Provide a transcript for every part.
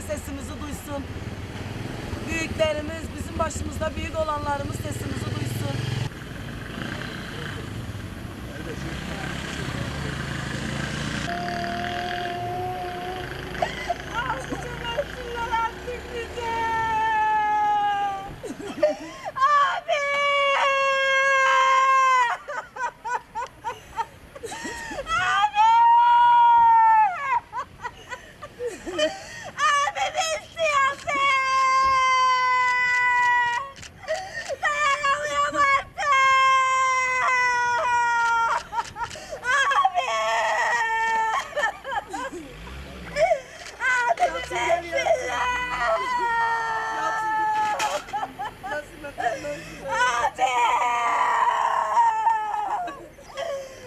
sesimizi duysun. Büyüklerimiz, bizim başımızda büyük olanlarımız sesimizi duysun. Versinler artık bize. Abi! Abi! Abi istiyorum Dayanamıyorum artık! Abi! Abi versinler! Abi!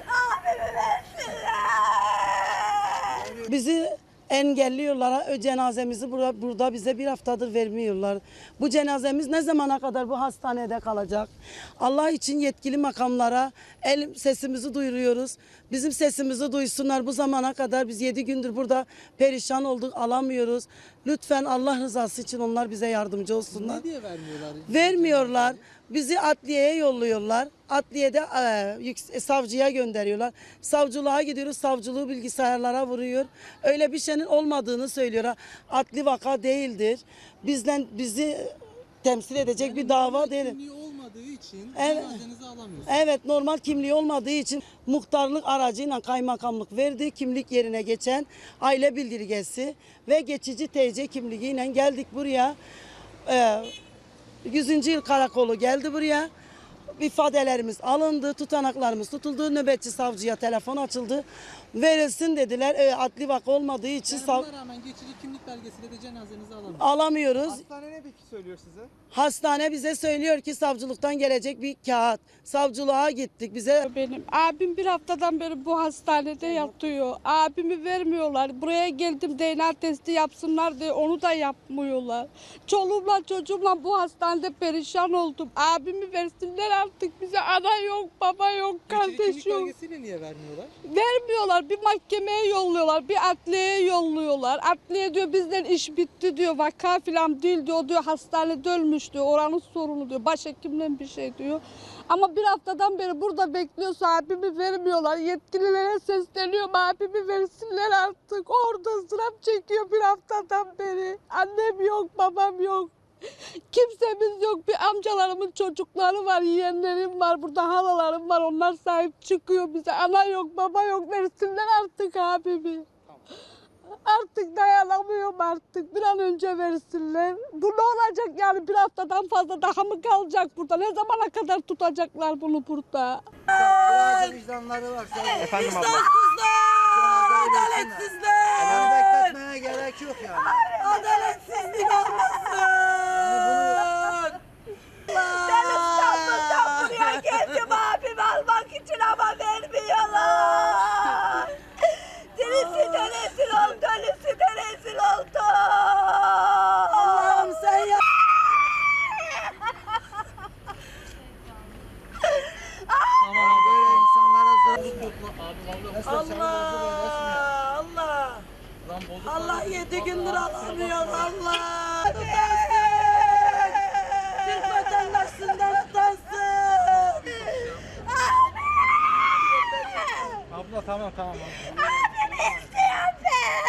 Abimi versinler! Bizi engelliyorlar. Ö cenazemizi burada, burada bize bir haftadır vermiyorlar. Bu cenazemiz ne zamana kadar bu hastanede kalacak? Allah için yetkili makamlara el sesimizi duyuruyoruz. Bizim sesimizi duysunlar. Bu zamana kadar biz yedi gündür burada perişan olduk, alamıyoruz. Lütfen Allah rızası için onlar bize yardımcı olsunlar. Ne diye vermiyorlar? Vermiyorlar. Bizi adliyeye yolluyorlar. Adliyede e, yük- savcıya gönderiyorlar. Savcılığa gidiyoruz. Savcılığı bilgisayarlara vuruyor. Öyle bir şeyin olmadığını söylüyorlar. Adli vaka değildir. Bizden bizi temsil edecek bir dava değil. Kimliği olmadığı için Evet. alamıyorsunuz. Evet normal kimliği olmadığı için muhtarlık aracıyla kaymakamlık verdi. Kimlik yerine geçen aile bildirgesi ve geçici TC kimliğiyle geldik buraya. Ee, 100. yıl karakolu geldi buraya. İfadelerimiz alındı, tutanaklarımız tutuldu. Nöbetçi savcıya telefon açıldı. Verilsin dediler. Ee, adli vaka olmadığı için Yani sav- buna rağmen geçici kimlik belgesiyle de cenazenizi alamıyorsunuz. alamıyoruz. Hastane ne peki söylüyor size? Hastane bize söylüyor ki savcılıktan gelecek bir kağıt. Savcılığa gittik. Bize Benim abim bir haftadan beri bu hastanede yatıyor. Abimi vermiyorlar. Buraya geldim DNA testi yapsınlar diye onu da yapmıyorlar. Çoluğumla çocuğumla bu hastanede perişan oldum. Abimi versinler artık bize. Ana yok, baba yok, kardeş yok. belgesiyle niye vermiyorlar? Vermiyorlar. Bir mahkemeye yolluyorlar. Bir adliyeye yolluyorlar. Adliye diyor bizden iş bitti diyor. Vaka falan değil diyor. Diyor hastanede ölmüş diyor. Oranın sorunu diyor. Başhekimden bir şey diyor. Ama bir haftadan beri burada bekliyorsa abimi vermiyorlar. Yetkililere sesleniyorum abimi versinler artık. Orada sıram çekiyor bir haftadan beri. Annem yok, babam yok. Kimsemiz yok. Bir amcalarımın çocukları var, yeğenlerim var, burada halalarım var. Onlar sahip çıkıyor bize. Ana yok, baba yok. Versinler artık abimi. Artık dayanamıyorum artık. Bir an önce versinler. Bu ne olacak yani bir haftadan fazla daha mı kalacak burada? Ne zamana kadar tutacaklar bunu burada? Biraz da vicdanları var. Efendim abla. adaletsizler. Yani bekletmeye gerek yok yani. Adaletsizlik olmasın. Ben İstanbul'dan buraya geldim abimi almak için ama vermiyorlar. Birisi de rezil oldu, birisi de rezil oldu. Allah'ım sen ya. Tamam böyle insanlara zor. Allah. Allah. Yedi gündür alamıyor Allah. Tutarsın. Türk vatandaşından tutarsın. Abla tamam tamam. Abimi istiyorum ben.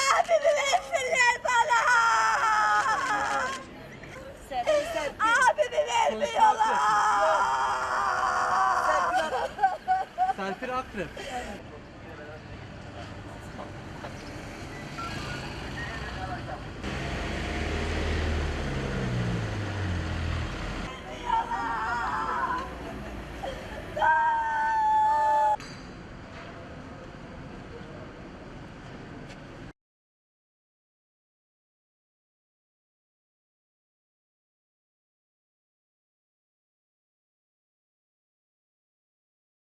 Abimi versinler bana. Abimi vermiyorlar. Serpil Akrep.